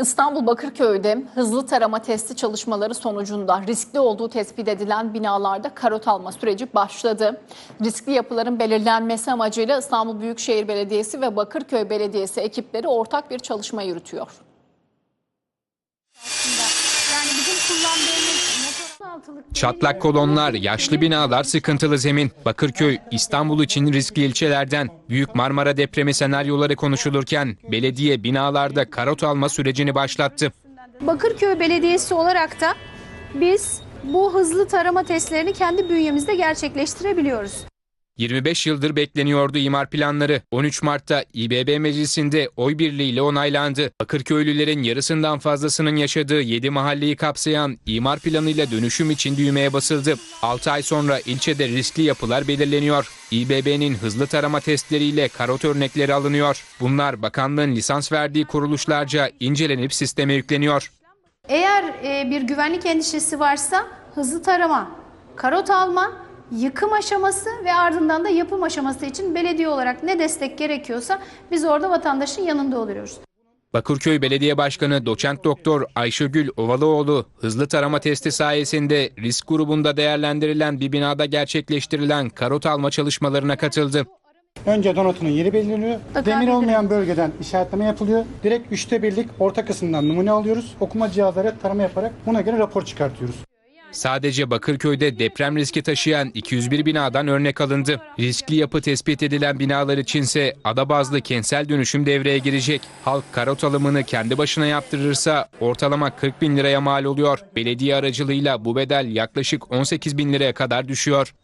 İstanbul Bakırköy'de hızlı tarama testi çalışmaları sonucunda riskli olduğu tespit edilen binalarda karot alma süreci başladı. Riskli yapıların belirlenmesi amacıyla İstanbul Büyükşehir Belediyesi ve Bakırköy Belediyesi ekipleri ortak bir çalışma yürütüyor. Çatlak kolonlar, yaşlı binalar, sıkıntılı zemin. Bakırköy, İstanbul için riskli ilçelerden. Büyük Marmara depremi senaryoları konuşulurken belediye binalarda karot alma sürecini başlattı. Bakırköy Belediyesi olarak da biz bu hızlı tarama testlerini kendi bünyemizde gerçekleştirebiliyoruz. 25 yıldır bekleniyordu imar planları. 13 Mart'ta İBB meclisinde oy birliğiyle onaylandı. Bakırköylülerin yarısından fazlasının yaşadığı 7 mahalleyi kapsayan imar planıyla dönüşüm için düğmeye basıldı. 6 ay sonra ilçede riskli yapılar belirleniyor. İBB'nin hızlı tarama testleriyle karot örnekleri alınıyor. Bunlar bakanlığın lisans verdiği kuruluşlarca incelenip sisteme yükleniyor. Eğer e, bir güvenlik endişesi varsa hızlı tarama, karot alma, yıkım aşaması ve ardından da yapım aşaması için belediye olarak ne destek gerekiyorsa biz orada vatandaşın yanında oluyoruz. Bakırköy Belediye Başkanı Doçent Doktor Ayşegül Ovalıoğlu hızlı tarama testi sayesinde risk grubunda değerlendirilen bir binada gerçekleştirilen karot alma çalışmalarına katıldı. Önce donatının yeri belirleniyor. Demir olmayan bölgeden işaretleme yapılıyor. Direkt üçte birlik orta kısımdan numune alıyoruz. Okuma cihazları tarama yaparak buna göre rapor çıkartıyoruz. Sadece Bakırköy'de deprem riski taşıyan 201 binadan örnek alındı. Riskli yapı tespit edilen binalar içinse ada bazlı kentsel dönüşüm devreye girecek. Halk karot alımını kendi başına yaptırırsa ortalama 40 bin liraya mal oluyor. Belediye aracılığıyla bu bedel yaklaşık 18 bin liraya kadar düşüyor.